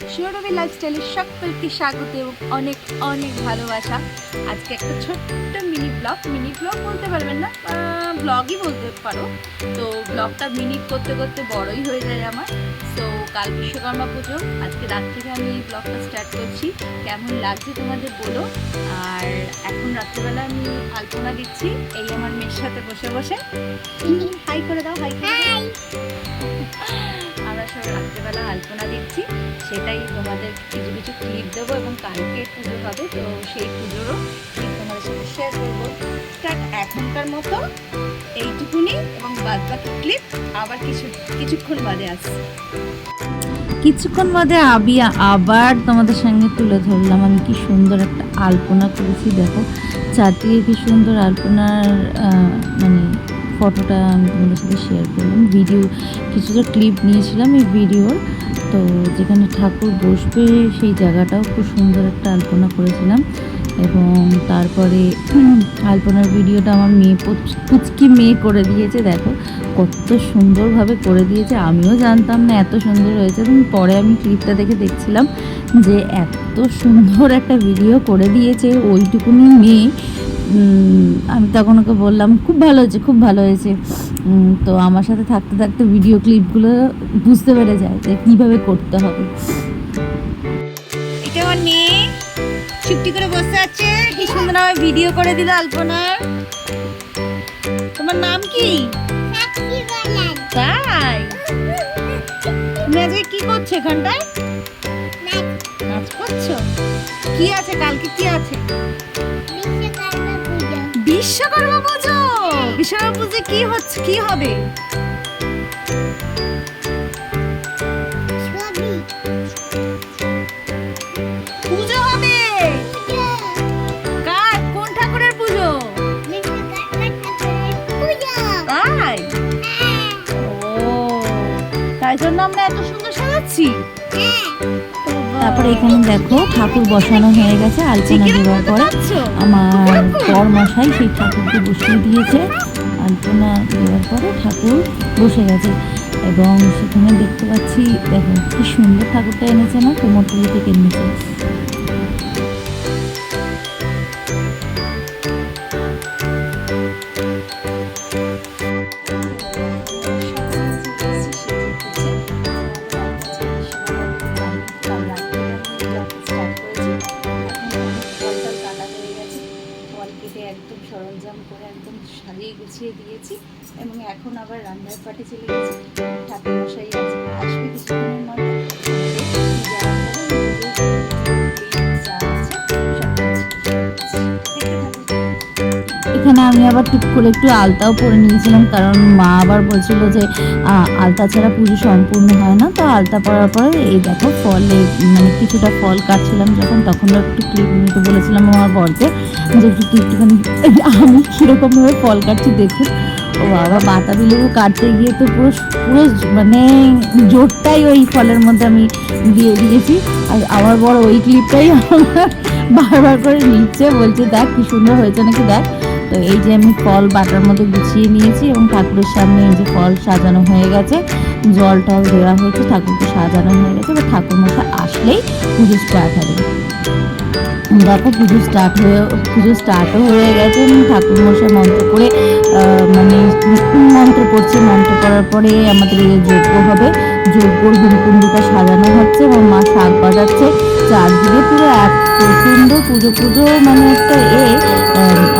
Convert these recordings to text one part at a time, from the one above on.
সৌরভী লাইফস্টাইলের সকলকে স্বাগত এবং অনেক অনেক ভালোবাসা। আজকে একটা ছোট্ট মিনি ব্লগ মিনি ব্লগ বলতে পারবেন না ব্লগই বলতে পারো। তো ব্লগটা মিনিট করতে করতে বড়ই হয়ে যায় আমার। তো কাল বিশ্বকর্মা পুজো। আজকে রাত থেকে আমি এই ব্লগটা স্টার্ট করছি। কেমন লাগছে তোমাদের বলো। আর এখন রাত্রিবেলা আমি আলপনা দিচ্ছি এই আমার মেয়ের সাথে বসে বসে। হাই করে দাও হাই করে দাও। আমরা সব রাত্রেবেলা আলপনা দিচ্ছি সেটাই তোমাদের কিছু কিছু ক্লিপ দেবো এবং কালকে পুজো হবে তো সেই পুজোরও ক্লিপ তোমাদের সাথে শেয়ার করব। স্টার্ট এখনকার মতো এইটুকুনি এবং বাদ বাকি ক্লিপ আবার কিছু, কিছুক্ষণ বাদে আসছে। কিছুক্ষণ বাদে আমি আবার তোমাদের সঙ্গে তুলে ধরলাম। আমি কি সুন্দর একটা আলপনা করেছি, দেখো। চারদিকে কি সুন্দর আলপনার মানে ফটোটা আমি তোমাদের সাথে শেয়ার করলাম। ভিডিও কিছুটা ক্লিপ নিয়েছিলাম এই ভিডিওর তো যেখানে ঠাকুর বসবে সেই জায়গাটাও খুব সুন্দর একটা আলপনা করেছিলাম। এবং তারপরে আলপনার ভিডিওটা আমার মেয়ে পুচ- পুচকি মেয়ে করে দিয়েছে, দেখো। কত সুন্দরভাবে করে দিয়েছে, আমিও জানতাম না এত সুন্দর হয়েছে। পরে আমি ক্লিপটা দেখে দেখছিলাম যে এত সুন্দর একটা ভিডিও করে দিয়েছে। ওইটুকুনি মেয়ে আমি তখন ওকে বললাম খুব ভালো হয়েছে খুব ভালো হয়েছে। তো আমার সাথে থাকতে থাকতে ভিডিও ক্লিপগুলো বুঝতে পেরে যায় যে কীভাবে করতে হবে। এটা আমার মেয়ে। চুপটি করে বসে আছে। কি সুন্দর আমার ভিডিও করে দিল আলপনার। তোমার নাম কি? তাই। তুমি আজকে কি করছ এখানটায়? নাচ করছ? কি আছে? কালকে কি আছে? পুজো বিশ্বকর্মা পুজো কি হচ্ছে কি হবে? পুজো হবে? কার কোন ঠাকুরের পুজো? তাই? ও তাই জন্য আমরা এত সুন্দর সাজাচ্ছি? তারপরে এখানে দেখো ঠাকুর বসানো হয়ে গেছে আলপনা দেওয়ার পরে আমার বর মশাই সেই ঠাকুরকে বসিয়ে দিয়েছে। আলপনা দেওয়ার পরে ঠাকুর বসে গেছে এবং সেখানে দেখতে পাচ্ছি দেখো কি সুন্দর ঠাকুরটা এনেছে না কোমর থেকে এনেছে। গুছিয়ে দিয়েছি এবং এখন আবার রান্নার পাটে চলে গেছি। ঠাকুর মশাই আছে আসবে কিছুক্ষণের আমি আবার ঠিক করে একটু আলতাও পরে নিয়েছিলাম, কারণ মা আবার বলছিল যে আলতা ছাড়া পুজো সম্পূর্ণ হয় না। তো আলতা পরার পরে এই দেখো ফলে মানে কিছুটা ফল কাটছিলাম যখন, তখন একটু ক্লিপ নিতে বলেছিলাম আমার বরকে যে, একটু একটুখানি আমি কীরকমভাবে ফল কাটছি দেখুন। ও বাবা বাতাবি লেবু কাটতে গিয়ে তো পুরো পুরো মানে জোরটাই ওই ফলের মধ্যে আমি দিয়ে দিয়েছি। আর আমার বড় ওই ক্লিপটাই আমার বারবার করে নিচ্ছে, বলছে, দেখ, কি সুন্দর হয়েছে নাকি দেখ। তো এই যে আমি ফল বাটার মধ্যে গুছিয়ে নিয়েছি এবং ঠাকুরের সামনে এই যে ফল সাজানো হয়ে গেছে, জল টল দেওয়া হয়েছে, ঠাকুরকে সাজানো হয়ে গেছে। এবার ঠাকুর মশাই আসলেই পুজো স্টার্ট হবে। দেখো পুজো স্টার্ট হয়ে, পুজো স্টার্টও হয়ে গেছে ঠাকুর মশাই মন্ত্র করে মানে মন্ত্র পড়ছে মন্ত্র করার পরে আমাদের এই যজ্ঞ হবে, যজ্ঞর হুমকুণ্ডুটা সাজানো হচ্ছে এবং মা শাক বাজাচ্ছে। চারদিকে পুরো এক প্রচণ্ড পুজো পুজো মানে একটা এ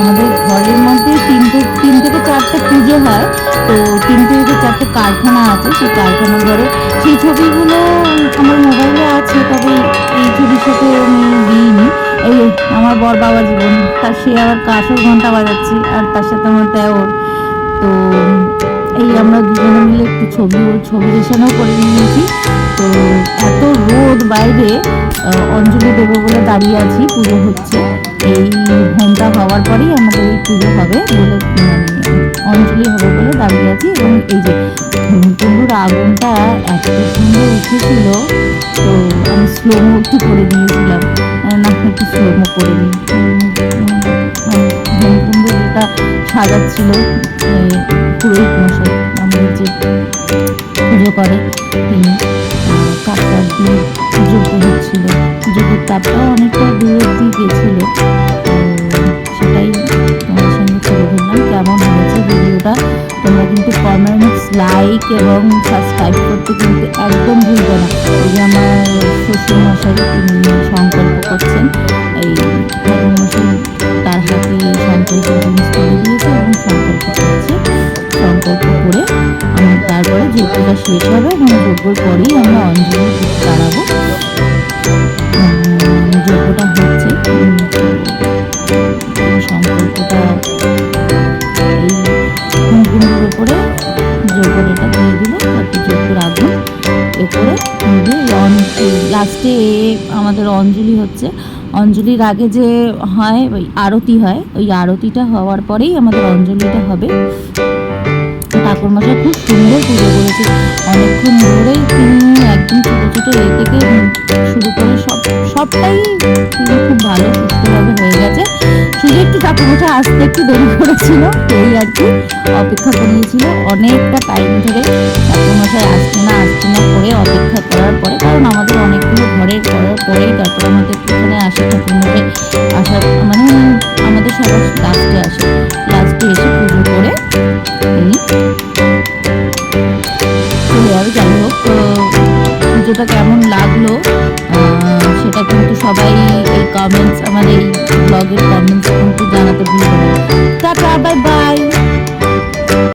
আমাদের ঘরের মধ্যে তিনটে তিন থেকে চারটে পুজো হয়। তো তিনটে থেকে চারটে কারখানা আছে, সেই কারখানা ঘরে সেই ছবিগুলো আমার মোবাইলে আছে, তবে এই ছবির সাথে আমি দিইনি। এই আমার বর বাবা জীবন, তার সে আবার কাঁসর ঘণ্টা বাজাচ্ছে, আর তার সাথে আমার দেওর। তো এই আমরা দুজনে মিলে একটু ছবি ছবি রেশানো করে নিয়েছি। তো এত রোদ বাইরে অঞ্জলি দেবো বলে দাঁড়িয়ে আছি, পুজো হচ্ছে। এই ঘণ্টা হওয়ার পরেই আমাদের এই পুজো হবে বলে মানে অঞ্জলি হবে বলে দাঁড়িয়ে আছি এবং এই যে কুমড়োর আগুনটা এত সুন্দর উঠেছিল, তো আমি স্লোমো একটু করে দিয়েছিলাম। না, একটু স্লোমো করে নিই হোমকুণ্ড যেটা সাজাচ্ছিল পুরোহিত মশাই আমাদের যে পুজো করে, তিনি কাকড়া দিয়ে পুজো ছিল পুজোর তাপটাও অনেকটা দূর অব্দি গেছিল। কমেন্টস লাইক এবং সাবস্ক্রাইব করতে কিন্তু একদম ভুলবে না। এই যে আমার শ্বশুর মশাই তিনি সংকল্প করছেন, এই ঠাকুর মশাই তার হাতে সংকল্প জিনিস তুলে দিয়েছে এবং সংকল্প করছে। সংকল্প করে আমি তারপরে যজ্ঞটা শেষ হবে এবং যজ্ঞর পরেই আমরা অঞ্জলি দাঁড়াবো। যজ্ঞটা লাস্টে আমাদের অঞ্জলি হচ্ছে। অঞ্জলির আগে যে হয়, ওই আরতি হয়, ওই আরতিটা হওয়ার পরেই আমাদের অঞ্জলিটা হবে। ঠাকুরমশাই খুব সুন্দর পুজো করেছে। অনেকক্ষণ ধরেই তিনি একদম ছোটো ছোটো এ থেকে শুরু করে সব, সবটাই তিনি খুব ভালো, সুস্থভাবে হয়ে গেছে। শুধু একটু ঠাকুরমশাই আসতে একটু দেরি করেছিল, এই আর কি অপেক্ষা করিয়েছিল। অনেকটা টাইম ধরে ঠাকুরমশাই আসছে না আসছে না করে অপেক্ষা করার পরে, কারণ পুজোটা কেমন লাগল সেটা কিন্তু সবাই এই কমেন্টস আমার এই ব্লগের কমেন্টস